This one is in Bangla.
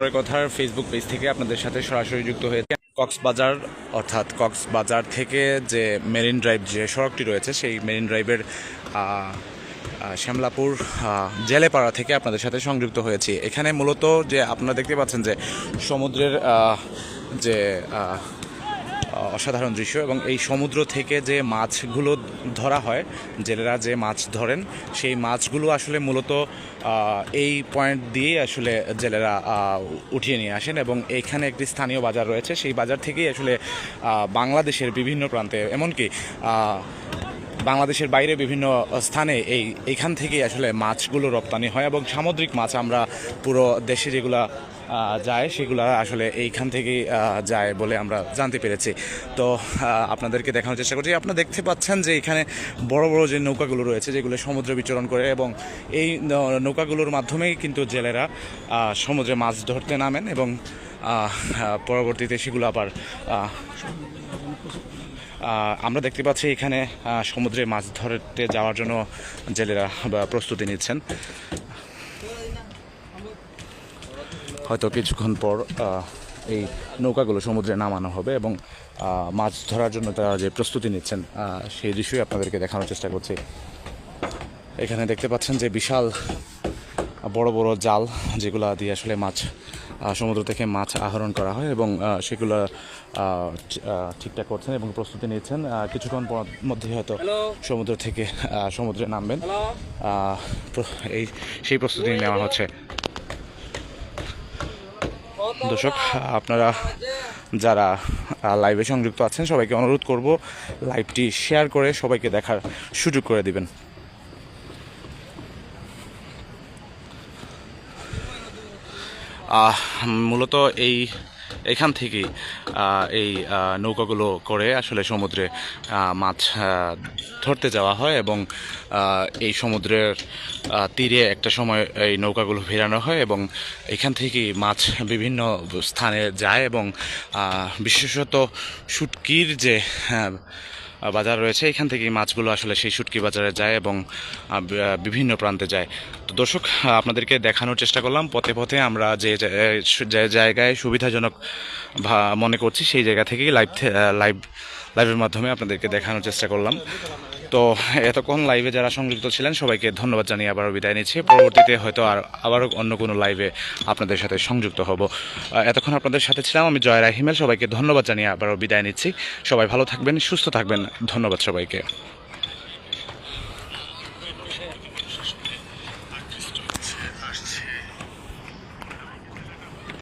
কথার ফেসবুক পেজ থেকে আপনাদের সাথে সরাসরি যুক্ত হয়েছে। কক্সবাজার, অর্থাৎ কক্সবাজার থেকে যে মেরিন ড্রাইভ যে সড়কটি রয়েছে, সেই মেরিন ড্রাইভের শ্যামলাপুর জেলেপাড়া থেকে আপনাদের সাথে সংযুক্ত হয়েছি। এখানে মূলত যে আপনারা দেখতে পাচ্ছেন যে সমুদ্রের যে অসাধারণ দৃশ্য এবং এই সমুদ্র থেকে যে মাছগুলো ধরা হয়, জেলেরা যে মাছ ধরেন, সেই মাছগুলো আসলে মূলত এই পয়েন্ট দিয়ে আসলে জেলেরা উঠিয়ে নিয়ে আসেন এবং এখানে একটি স্থানীয় বাজার রয়েছে। সেই বাজার থেকেই আসলে বাংলাদেশের বিভিন্ন প্রান্তে, এমনকি বাংলাদেশের বাইরে বিভিন্ন স্থানে এই এখান থেকেই আসলে মাছগুলো রপ্তানি হয় এবং সামুদ্রিক মাছ আমরা পুরো দেশে যেগুলা যায়, সেগুলো আসলে এইখান থেকেই যায় বলে আমরা জানতে পেরেছি। তো আপনাদেরকে দেখানোর চেষ্টা করছি। আপনারা দেখতে পাচ্ছেন যে এখানে বড় বড় যে নৌকাগুলো রয়েছে, যেগুলো সমুদ্রে বিচরণ করে এবং এই নৌকাগুলোর মাধ্যমেই কিন্তু জেলেরা সমুদ্রে মাছ ধরতে নামেন এবং পরবর্তীতে সেগুলো আবার আমরা দেখতে পাচ্ছি এখানে সমুদ্রে মাছ ধরতে যাওয়ার জন্য জেলেরা প্রস্তুতি নিচ্ছেন। হয়তো কিছুক্ষণ পর এই নৌকাগুলো সমুদ্রে নামানো হবে এবং মাছ ধরার জন্য তারা যে প্রস্তুতি নিচ্ছেন সেই দৃশ্যই আপনাদেরকে দেখানোর চেষ্টা করছি। এখানে দেখতে পাচ্ছেন যে বিশাল বড় বড় জাল যেগুলো দিয়ে আসলে মাছ সমুদ্র থেকে মাছ আহরণ করা হয় এবং সেগুলো ঠিকঠাক করছেন এবং প্রস্তুতি নিচ্ছেন। আহ, কিছুক্ষণ পর মধ্যে হয়তো সমুদ্র থেকে সমুদ্রে নামবেন। এই সেই প্রস্তুতি নেওয়া হচ্ছে। দর্শক, আপনারা যারা লাইভে সংযুক্ত আছেন, সবাইকে অনুরোধ করব লাইভটি শেয়ার করে সবাইকে দেখার সুযোগ করে দিবেন। মূলত এই এখান থেকেই এই নৌকাগুলো করে আসলে সমুদ্রে মাছ ধরতে যাওয়া হয় এবং এই সমুদ্রের তীরে একটা সময় এই নৌকাগুলো ফেরানো হয় এবং এখান থেকেই মাছ বিভিন্ন স্থানে যায় এবং বিশেষত শুটকির যে হ্যাঁ, বাজার রয়েছে। এখান থেকে মাছগুলো আসলে সেই সুটকি বাজারে যায় এবং বিভিন্ন প্রান্তে যায়। তো দর্শক আপনাদেরকে দেখানোর চেষ্টা করলাম। পথে পথে আমরা যে জায়গায় সুবিধাজনক মনে করছি, সেই জায়গা থেকেই লাইভ লাইভ লাইভের মাধ্যমে আপনাদেরকে দেখানোর চেষ্টা করলাম। তো এতক্ষণ লাইভে যারা সংযুক্ত ছিলেন, সবাইকে ধন্যবাদ জানিয়ে আবারও বিদায় নিচ্ছি। পরবর্তীতে হয়তো আর আবারও অন্য কোনো লাইভে আপনাদের সাথে সংযুক্ত হব। এতক্ষণ আপনাদের সাথে ছিলাম আমি জয় রাহিমেল সবাইকে ধন্যবাদ জানিয়ে আবারও বিদায় নিচ্ছি। সবাই ভালো থাকবেন, সুস্থ থাকবেন। ধন্যবাদ সবাইকে।